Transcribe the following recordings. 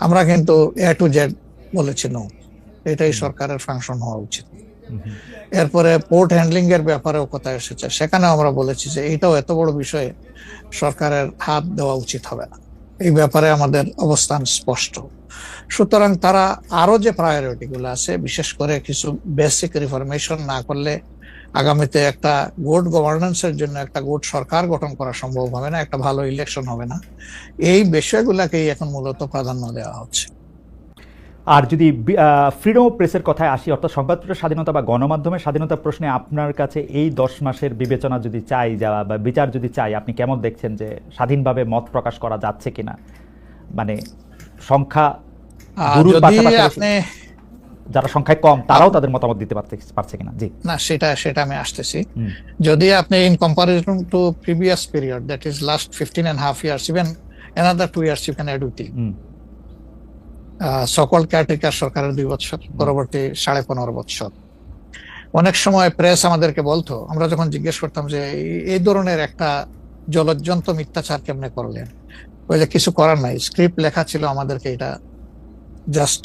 আমরা কিন্তু A to Z বলেছি নো এটাই সরকারের ফাংশন হওয়া উচিত। এরপরে পোর্ট হ্যান্ডলিং এর ব্যাপারেও কথা এসেছে। সেখানে আমরা বলেছি যে এটাও এত বড় বিষয়ে সরকারের হাত দেওয়া উচিত হবে না। এই ব্যাপারে আমাদের অবস্থান স্পষ্ট। সুতরাং তারা আরও যে প্রায়োরিটি গুলো আছে বিশেষ করে কিছু বেসিক রিফরমেশন না করলে আগামীতে একটা গুড গভর্নেন্সের জন্য একটা গুড সরকার গঠন করা সম্ভব হবে না একটা ভালো ইলেকশন হবে না। এই বিষয়গুলোকেই এখন মূলত প্রাধান্য দেওয়া হচ্ছে। আর যদি ফ্রিডম অফ প্রেসের কথায় আসি অর্থাৎ সংবাদপত্রের স্বাধীনতা বা গণমাধ্যমের স্বাধীনতা প্রশ্নে আপনার কাছে এই দশ মাসের বিবেচনা যদি চাই যাওয়া বা বিচার যদি চাই আপনি কেমন দেখছেন যে স্বাধীনভাবে মত প্রকাশ করা যাচ্ছে কিনা? মানে সংখ্যা আপনি যারা সংখ্যায় কম তারাও তাদের মতামত দিতে পারছে কিনা? জি। না সেটা সেটা আমি আসতেছি। যদি আপনি in comparison to previous period that is last fifteen and half years even another two years you can add with সকল কেয়ারটেকার সরকারের দুই বছর পরবর্তী সাড়ে পনেরো বছর অনেক সময় প্রেস আমাদেরকে বলতো আমরা যখন জিজ্ঞেস করতাম যে এই ধরনের একটা জলজ্জন্ত মিথ্যাচার কেমনে করলেন? ওই যে কিছু করার নাই। স্ক্রিপ্ট লেখা ছিল আমাদেরকে এটা জাস্ট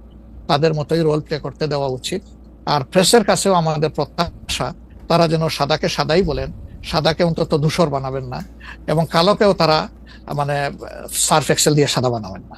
তাদের মতোই রোল প্লে করতে দেওয়া উচিত। আর প্রেসের কাছেও আমাদের প্রত্যাশা, তারা যেন সাদাকে সাদাই বলেন, সাদাকে অন্তত ধূসর বানাবেন না এবং কালোকেও তারা মানে সার্ফ এক্সেল দিয়ে সাদা বানাবেন না।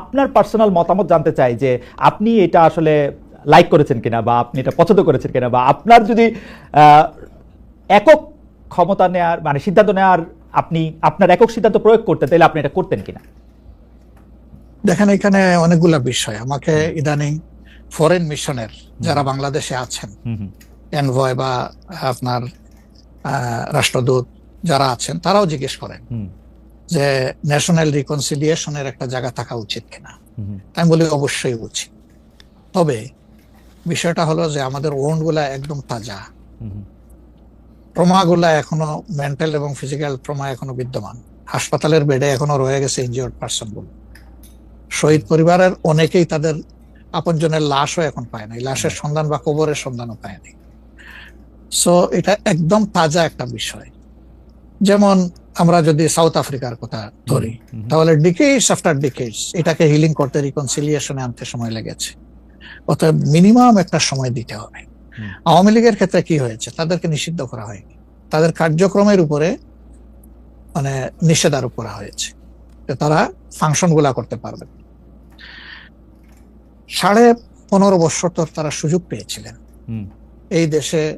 আপনার পার্সোনাল মতামত জানতে চাই যে আপনি এটা আসলে লাইক করেছেন কিনা বা আপনি এটা পছন্দ করেছেন কিনা বা আপনার যদি একক ক্ষমতা নেয়ার মানে সিদ্ধান্ত নেওয়ার আপনি আপনার একক সিদ্ধান্ত প্রয়োগ করতেন তাহলে আপনি এটা করতেন কিনা? দেখেন এখানে অনেকগুলা বিষয়। আমাকে ইদানিং ফরেন মিশনের যারা বাংলাদেশে আছেন এনভয় বা আপনার রাষ্ট্রদূত যারা আছেন তারাও জিজ্ঞেস করেন। যে ন্যাশনাল রিকনসিলিয়েশনের একটা জায়গা থাকা উচিত কিনা। আমি বলি অবশ্যই উচিত। তবে বিষয়টা হলো যে আমাদের ওন্ডগুলা একদম তাজা। ট্রমাগুলা এখনও মেন্টাল এবং ফিজিক্যাল ট্রমা এখনও বিদ্যমান। হাসপাতালের বেডে এখনও রয়ে গেছে ইনজিওর্ড পার্সনগুলো শহীদ পরিবারের অনেকেই তাদের আপনজনের লাশও এখন পায় নাই। লাশের সন্ধান বা কবরের সন্ধানও পায়নি সো এটা একদম তাজা একটা বিষয়। যেমন আমরা যদি সাউথ আফ্রিকার কথা ধরি তাহলে ডিকেটস আফটার ডিকেটস এটাকে হিলিং করতে রিকনসিলিয়েশনে আনতে সময় লেগেছে। অতএব মিনিমাম একটা সময় দিতে হবে। আওয়ামী লীগের ক্ষেত্রে কি হয়েছে? তাদেরকে নিষিদ্ধ করা হয়নি। তাদের কার্যক্রমের উপরে মানে নিষেধারোপ করা হয়েছে তারা ফাংশনগুলা করতে পারবে। সাড়ে পনেরো বছর তো তারা সুযোগ পেয়েছিলেন। এই দেশে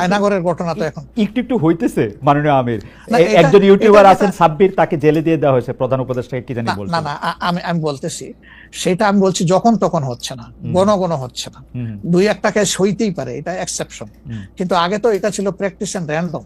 আয়নাগরের ঘটনা তো এখন। একটু একটু হইতেছে মাননীয় আমির। একজন ইউটিউবার আছেন সাব্বির তাকে জেলে দিয়ে দেওয়া হয়েছে প্রধান উপদেষ্টাকে কি জানি না না না আমি আমি বলতেছি সেটা আমি বলছি যখন তখন হচ্ছে না। গণ গণ হচ্ছে না। দুই একটা কেস হইতেই পারে এটা এক্সেপশন কিন্তু আগে তো এটা ছিল প্র্যাকটিস এন্ড র্যান্ডম